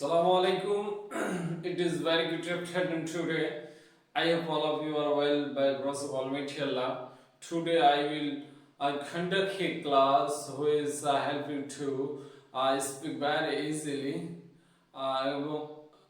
Assalamu alaikum. It is very good afternoon today. I hope all of you are well by grace of Almighty Allah. Today I will uh, conduct a class who is uh, helping to uh, speak very easily. Uh,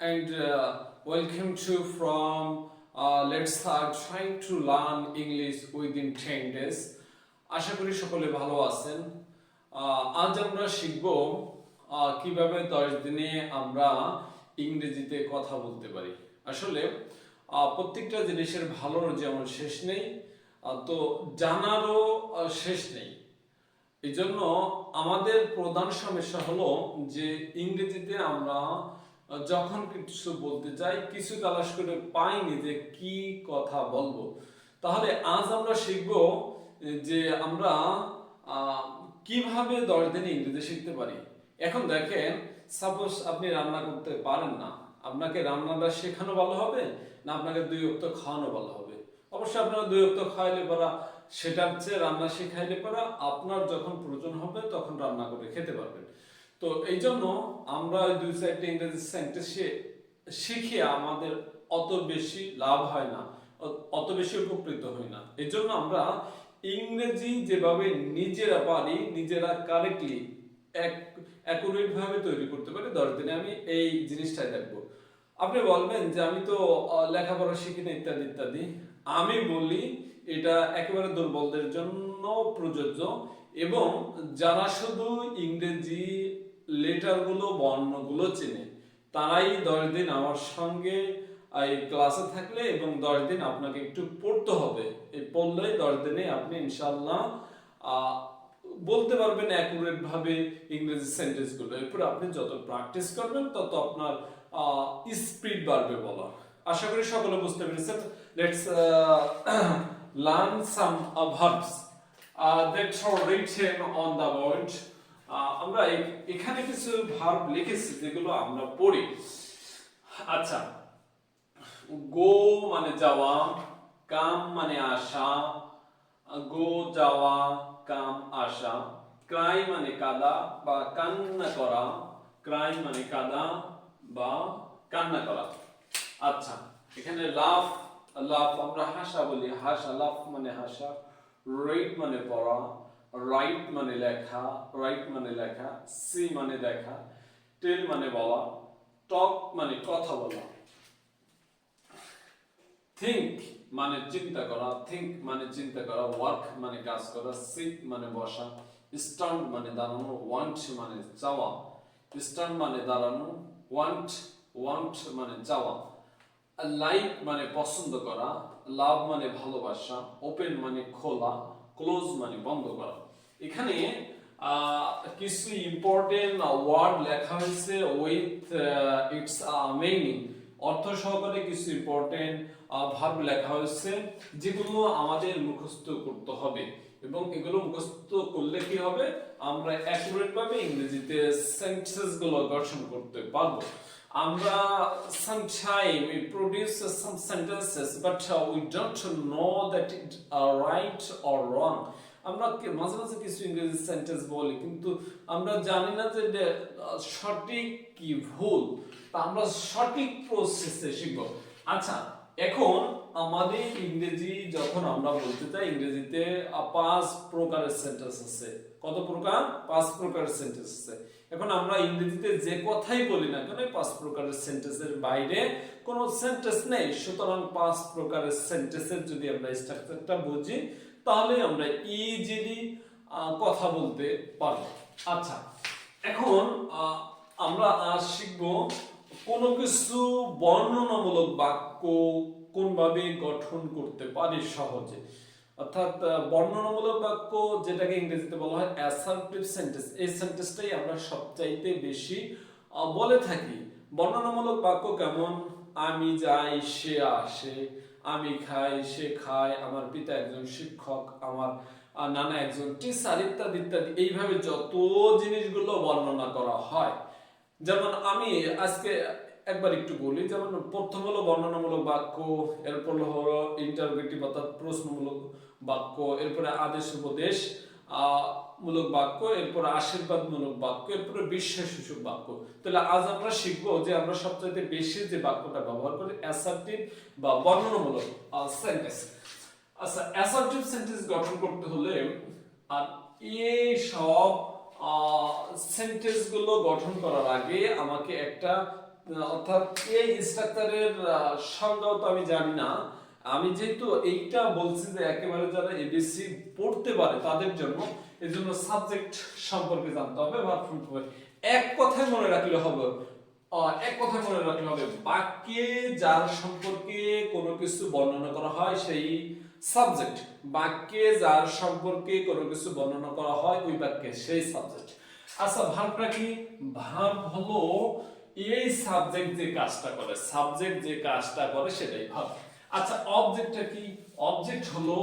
and uh, welcome to from uh, let's start trying to learn English within 10 days. আশা করি সকলে ভালো আছেন আজ আমরা শিখব কীভাবে দশ দিনে আমরা ইংরেজিতে কথা বলতে পারি? আসলে প্রত্যেকটা জিনিসের ভালোর যেমন শেষ নেই তো জানারও শেষ নেই। এই জন্য আমাদের প্রধান সমস্যা হলো যে ইংরেজিতে আমরা যখন কিছু বলতে চাই, কিছু তালাশ করে পাইনি যে কি কথা বলব। তাহলে আজ আমরা শিখব যে আমরা কীভাবে দশ দিনে ইংরেজি শিখতে পারি। এখন দেখেন সাপোজ আপনি রান্না করতে পারেন না, আপনাকে রান্নাটা শেখানো ভালো হবে না আপনাকে দুই অক্ত খাওয়ানো ভালো হবে? অবশ্যই আপনারা দুই অক্ত খাওয়াইলে পারা, সেটার চেয়ে রান্না শেখাইলে পারা, আপনার যখন প্রয়োজন হবে তখন রান্না করে খেতে পারবেন। তো এই জন্য আমরা দুই চারটে ইংরেজি সেন্টেন্স শিখে আমাদের অত বেশি লাভ হয় না অত বেশি উপকৃত হই না। এই জন্য আমরা ইংরেজি যেভাবে নিজেরা পারি, নিজেরা কারেক্টলি অ্যাকুরেট ভাবে তৈরি করতে পারি। দশ দিনে আমি এই জিনিসটাই দেখব। আপনি বলবেন যে, আমি তো লেখাপড়া শিখি না, ইত্যাদি ইত্যাদি। আমি বলি, এটা একেবারে দুর্বলদের জন্য প্রযোজ্য এবং যারা শুধু ইংরেজি লেটারগুলো, বর্ণগুলো চেনে, তারাই দশ দিন আমার সঙ্গে এই ক্লাসে থাকলে এবং দশ দিন আপনাকে একটু পড়তে হবে। এই পড়লেই দশ দিনে আপনি ইনশাল্লাহ বলতে পারবেন অ্যাকুরেট ভাবে ইংরেজি সেন্টেন্সগুলো এরপর আপনি যত প্র্যাকটিস করবেন, তত আপনার স্পিড বাড়বে বলা আশা করি সকলে বুঝতে পেরেছেন। Let's learn some verbs that are written on the board আমরা এখানে কিছু ভার্ব লিখেছি যেগুলো আমরা পড়ি। আচ্ছা। গো মানে যাওয়া কাম মানে আসা গো যাওয়া, কাম, আসা, ক্রাই মানে কাদা বা কান্না করা, ক্রাই মানে কাদা বা কান্না করা। আচ্ছা এখানে লাফ লাফ আমরা হাসা বলি। হাসা, লাফ মানে হাসা, রাইট মানে পড়া, রাইট মানে লেখা, রাইট মানে লেখা, সি মানে দেখা, টেল মানে বলা, টক মানে কথা বলা। থিঙ্ক মানে চিন্তা করা থিঙ্ক মানে চিন্তা করা ওয়ার্ক মানে কাজ করা সিট মানে বসা স্ট্যান্ড মানে দাঁড়ানো ওয়ান্ট মানে চাওয়া স্ট্যান্ড মানে দাঁড়ানো ওয়ান্ট ওয়ান্ট মানে চাওয়া লাইক মানে পছন্দ করা লাভ মানে ভালোবাসা ওপেন মানে খোলা ক্লোজ মানে বন্ধ করা। এখানে কিছু ইম্পর্টেন্ট ওয়ার্ড লেখা হয়েছে উইথ ইটস মিনিং অর্থ সহকারে কিছু ইম্পর্টেন্ট ভাব লেখা হয়েছে যেগুলো আমাদের মুখস্থ করতে হবে। এবং এগুলো মুখস্থ করলে কি হবে? আমরা অ্যাকুরেট ভাবে ইংরেজিতে সেন্টেন্সগুলো গঠন করতে পারব। আমরা sometime we produce some sentences but uh, we don't know that it are right or wrong আমরা মাঝে মাঝে কিছু ইংরেজি সেন্টেন্স বলি, কিন্তু আমরা জানি না যে সঠিক কি ভুল। তা আমরা সঠিক প্রসেসে শিখব। আচ্ছা এখন আমাদের ইংরেজি, যখন আমরা বলতে চাই, ইংরেজিতে পাঁচ প্রকারের সেন্টেন্স আছে। কত প্রকার? পাঁচ প্রকারের সেন্টেন্স আছে। এখন আমরা ইংরেজিতে যে কথাই বলি না কেন পাঁচ প্রকারের সেন্টেন্সের বাইরে কোনো সেন্টেন্স নেই। সুতরাং পাঁচ প্রকারের সেন্টেন্সের যদি আমরা স্ট্রাকচারটা বুঝি তাহলে আমরা ইজিলি কথা বলতে পারব। আচ্ছা এখন আমরা আজ শিখব কোনো কিছু বর্ণনামূলক বাক্য কোনভাবে গঠন করতে পারি সহজে। অর্থাৎ বর্ণনামূলক বাক্য যেটাকে ইংরেজিতে বলা হয় অ্যাসার্টিভ সেন্টেন্স এই সেন্টেন্সটাই আমরা সবচাইতে বেশি বলে থাকি। বর্ণনামূলক বাক্য কেমন? আমি যাই, সে আসে। আমি খাই, সে খায়, আমার পিতা একজন শিক্ষক, আমার নানা একজন টিচার ইত্যাদি ইত্যাদি। এইভাবে যত জিনিসগুলো বর্ণনা করা হয়, যেমন আমি আজকে একবার একটু বলি, যেমন প্রথম হলো বর্ণনামূলক বাক্য, এরপর হলো ইন্টারোগেটিভ অর্থাৎ প্রশ্নমূলক বাক্য, এরপরে আদেশ, উপদেশ মূলক বাক্য, এরপর আশীর্বাদ মূলক বাক্য, এরপরে বিশ্বাস সূচক বাক্য। তাহলে আজ আমরা শিখব যে আমরা সবচাইতে বেশি যে বাক্যটা ব্যবহার করি অ্যাসার্টিভ বা বর্ণনামূলক সেন্টেন্স আচ্ছা অ্যাসার্টিভ সেন্টেন্স গঠন করতে হলে আর এই সব সেন্টেন্সগুলো গঠন করার আগে আমাকে একটা, অর্থাৎ এই স্ট্রাকচারের সংজ্ঞাও তো আমি জানি না। আমি যেহেতু এইটা বলছি যে একেবারে যারা এবিসি পড়তে পারে তাদের জন্য এই জন্য সাবজেক্ট সম্পর্কে জানতে হবে বা এক কথায় মনে রাখলে হবে এক কথায় মনে রাখলে হবে, বাক্যে যার সম্পর্কে কোনো কিছু বর্ণনা করা হয়, সেই সাবজেক্ট বাক্যে যার সম্পর্কে কোনো কিছু বর্ণনা করা হয়, ওই বাক্যে সেই সাবজেক্ট আচ্ছা ভার্বটা কি? ভার্ব হলো এই সাবজেক্ট যে কাজটা করে সাবজেক্ট যে কাজটা করে সেটাই ভার্ব আচ্ছা অবজেক্টটা কি? অবজেক্ট হলো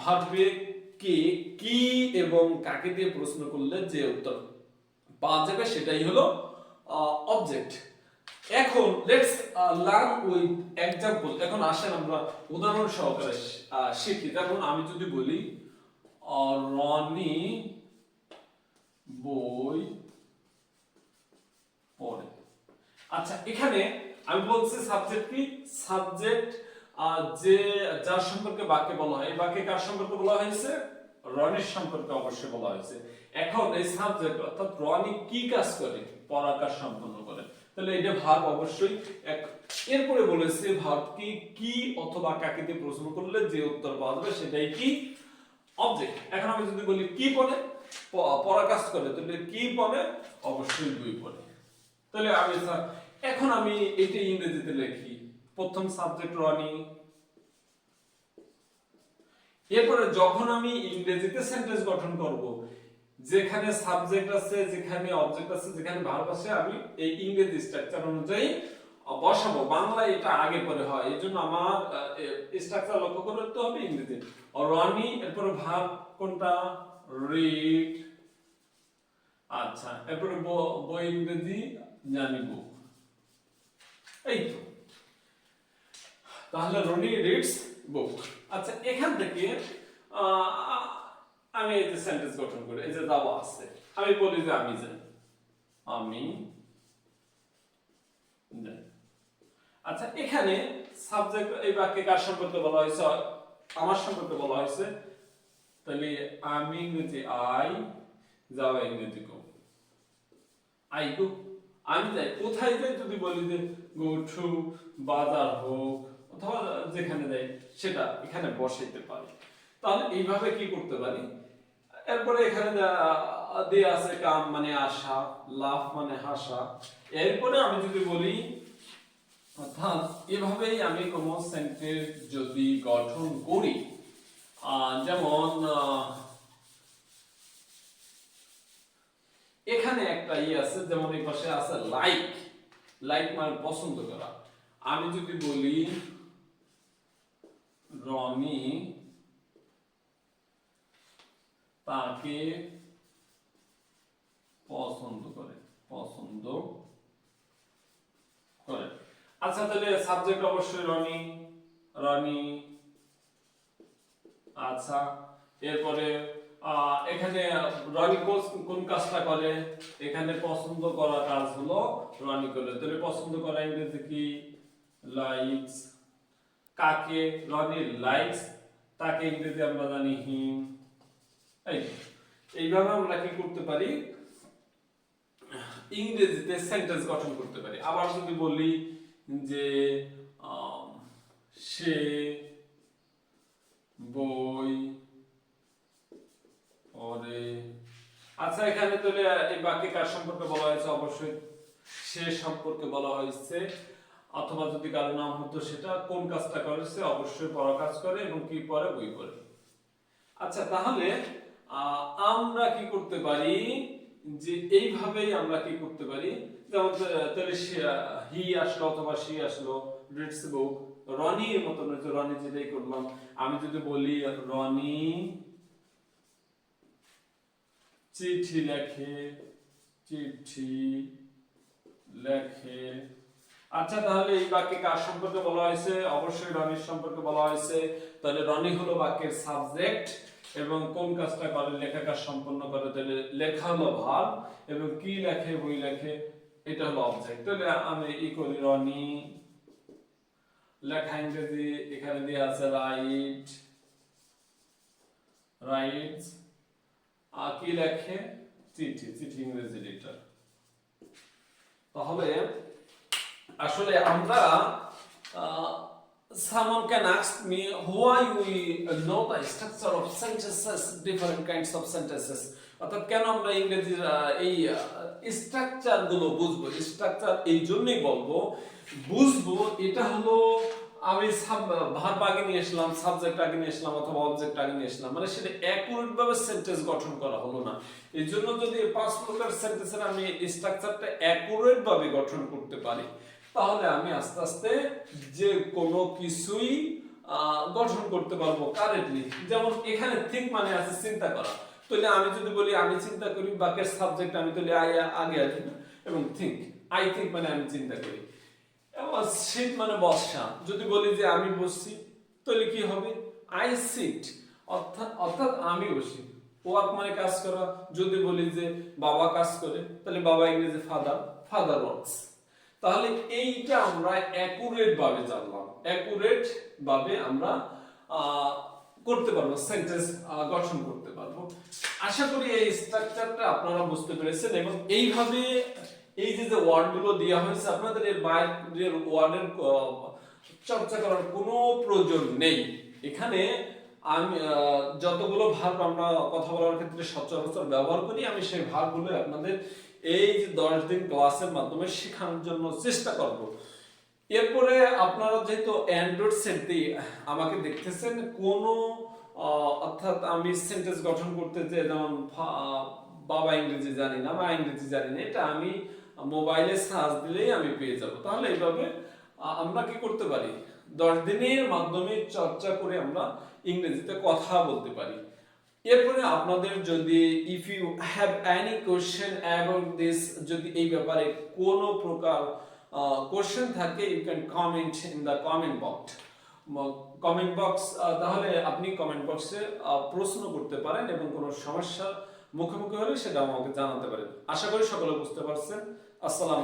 ভার্বে কে, কি এবং কাকে দিয়ে প্রশ্ন করলে যে উত্তর পাওয়া যাবে সেটাই হলো অবজেক্ট এখন লেটস লার্ন উইথ এক্সাম্পল এখন আসেন আমরা উদাহরণ সহকারে শিখি। যেমন আমি যদি বলি রনি বই পড়ে। আচ্ছা এখানে আমি বলছি সাবজেক্ট কি? সাবজেক্ট যে, যার সম্পর্কে বাক্যে বলা হয়, এই বাক্যে কার সম্পর্কে বলা হয়েছে? রনির সম্পর্কে অবশ্যই বলা হয়েছে। এখন এই সাবজেক্ট অর্থাৎ রনি কি কাজ করে? পড়ার কাজ সম্পন্ন করে। তাহলে এটা ভার্ব অবশ্যই এক, এরপরে বলেছে ভার্ব কি অথবা কাকে দিয়ে প্রশ্ন করলে যে উত্তর পাওয়া যাবে সেটাই কি? অবজেক্ট এখন আমি যদি বলি কি পড়ে? পড়া কাজ করে। তাহলে কি পড়ে? অবশ্যই দুই পড়ে। তাহলে আমি এখন আমি এটা ইংরেজিতে লিখি। প্রথম সাবজেক্ট রনি এরপরে যখন আমি ইংরেজিতে সেন্টেন্স গঠন করব, যেখানে সাবজেক্ট আছে, যেখানে অবজেক্ট আছে, যেখানে ভার্ব আছে, আমি এই ইংরেজি স্ট্রাকচার অনুযায়ী বসাবো। বাংলা এটা আগে পরে হয়, এই জন্য আমার স্ট্রাকচার লক্ষ্য করতে হবে ইংরেজি। রনি, এরপরে ভার্ব কোনটা? রিড আচ্ছা এরপরে বই ইংরেজি, জানি বুক এই তো। তাহলে রনি রিডস বুক আচ্ছা এখান থেকে আমি এই যে সেন্টেন্স গঠন করি, এই যে দাওয়া আছে, আমি বলি যে আমি যাই আমি আচ্ছা এখানে সাবজেক্ট এই বাক্যে কার সম্পর্কে বলা হয়েছে? আমার সম্পর্কে বলা হয়েছে। তাহলে আমি ইংরেজি, আই যাওয়া ইংরেজি গো আই গো, আমি যাই। কোথায় যাই যদি বলি যে, গো টু বাজার হোক যেখানে যাই সেটা এখানে বসাইতে পারি। তাহলে এইভাবে কি করতে পারি? এরপরে এখানে দেয়া আছে কাম মানে আশা লাভ মানে হাসা। এরপরে আমি যদি বলি, অর্থাৎ এভাবেই আমি কোন সেন্টেন্স যদি গঠন করি যেমন এখানে একটা ই আছে, যেমন এই পাশে আছে লাইক লাইক মানে পছন্দ করা। আমি যদি বলি রনি তাকে পছন্দ করে পছন্দ করে। আচ্ছা তাহলে সাবজেক্ট অবশ্যই রনি রনি আচ্ছা এরপরে এখানে রনি কোন কাজটা করে? এখানে পছন্দ করা কাজ হলো রনি করে। তাহলে পছন্দ করা ইংরেজি কি? লাইকস কাকে রনি লাইকস তাকে ইংরেজি আমরা জানি হিম এইভাবে আমরা কি করতে পারি? ইংরেজিতে সেন্টেন্স গঠন করতে পারি। আবার যদি বলি যে সে বই পড়ে। আচ্ছা এখানে তো এই বাক্যে কার সম্পর্কে বলা হয়েছে? অবশ্যই সে সম্পর্কে বলা হয়েছে। অথবা যদি কারও নাম হতো সেটা কোন কাজটা করেছে অবশ্যই পড়া কাজ করে এবং কি পরে বই পড়ে। আচ্ছা তাহলে আমরা কি করতে পারি? যে এইভাবেই আমরা কি করতে পারি? যেমন তাহলে হি আসলো অথবা সি আসলো রিডস বুক রনির মতন হচ্ছে রনি যেটাই করলাম আমি যদি বলি রনি চিঠি লেখে চিঠি লেখে আচ্ছা তাহলে এই বাক্যে কার সম্পর্কে বলা হয়েছে? অবশ্যই রনির সম্পর্কে বলা হয়েছে। তাহলে রনি হলো বাক্যের সাবজেক্ট এবং কোন কাজটা করে, লেখা কাজ সম্পন্ন করে, তাহলে লেখা হলো ভাব এবং কি লেখে, বই লেখে, এটা হলো অবজেক্ট তাহলে আমি ই করি রনি, লেখা ইংরেজি এখানে দিয়ে আছে রাইট রাইট আর কি লেখে? চিঠি চিঠি ইংরেজি লিটার তাহলে আসলে আমরা someone can ask me why we know the structure of sentences, different kinds of sentences. অর্থাৎ কেন আমরা ইংরেজির এই স্ট্রাকচারগুলো বুঝব? স্ট্রাকচার এই জন্যই বলব, বুঝব, এটা হলো আমি ভার্ব আগে নিয়ে আসলাম সাবজেক্ট আগে নিয়ে আসলাম অথবা অবজেক্ট আগে নিয়ে আসলাম। মানে সেটা অ্যাকুরেট ভাবে সেন্টেন্স গঠন করা হলো না। এই জন্য যদি পাঁচ প্রকার সেন্টেন্সের আমি স্ট্রাকচারটা অ্যাকুরেট ভাবে গঠন করতে পারি তাহলে আমি আস্তে আস্তে যে কোনো কিছুই গঠন করতে পারব কারেক্টলি যেমন এখানে থিঙ্ক মানে আছে চিন্তা করা। তাহলে আমি যদি বলি, আমি চিন্তা করি, বাকের সাবজেক্ট আমি তাহলে আই আগে আসবে এবং থিঙ্ক আই থিঙ্ক মানে আমি চিন্তা করি। এবং শীত মানে বর্ষা যদি বলি যে আমি বসছি, তাহলে কি হবে? আই সিট অর্থাৎ অর্থাৎ আমি বসি। ওয়ার্ক মানে কাজ করা। যদি বলি যে বাবা কাজ করে, তাহলে বাবা ইংরেজি ফাদার ফাদার ওয়ার্কস তাহলে এইটা আমরা অ্যাকুরেট ভাবে জানলাম। অ্যাকুরেট ভাবে আমরা করতে পারব সেন্টেন্স গঠন করতে পারব। আশা করি এই স্ট্রাকচারটা আপনারা বুঝতে পেরেছেন এবং এইভাবে এই যে যে ওয়ার্ডগুলো দেওয়া হয়েছে, আপনাদের এর বাইরের ওয়ার্ডের চর্চা করার কোনো প্রয়োজন নেই। এখানে আমি যতগুলো ভার্ব আমরা কথা বলার ক্ষেত্রে সচরাচর ব্যবহার করি, আমি সেই ভার্বগুলো আপনাদের এই যে দশ দিন ক্লাসের মাধ্যমে শেখানোর জন্য চেষ্টা করব। এরপরে আপনারা যেহেতু অ্যান্ড্রয়েড সেট আমাকে দেখতেছেন, কোন অর্থাৎ আমি সেন্টেন্স গঠন করতে যে যেমন বাবা ইংরেজি জানি না বা ইংরেজি জানি না, এটা আমি মোবাইলে সার্চ দিলেই আমি পেয়ে যাব। তাহলে এইভাবে আমরা কি করতে পারি? দশ দিনের মাধ্যমে চর্চা করে আমরা ইংরেজিতে কথা বলতে পারি। এরপরে আপনাদের যদি if you have any question about this যদি এই ব্যাপারে কোনো প্রকার কোশ্চেন থাকে you can comment in the comment box comment box তাহলে আপনি কমেন্ট বক্সে প্রশ্ন করতে পারেন এবং কোনো সমস্যার মুখোমুখি হলে সেটা আমাকে জানাতে পারেন। আশা করি সকলে বুঝতে পারছেন। আসসালাম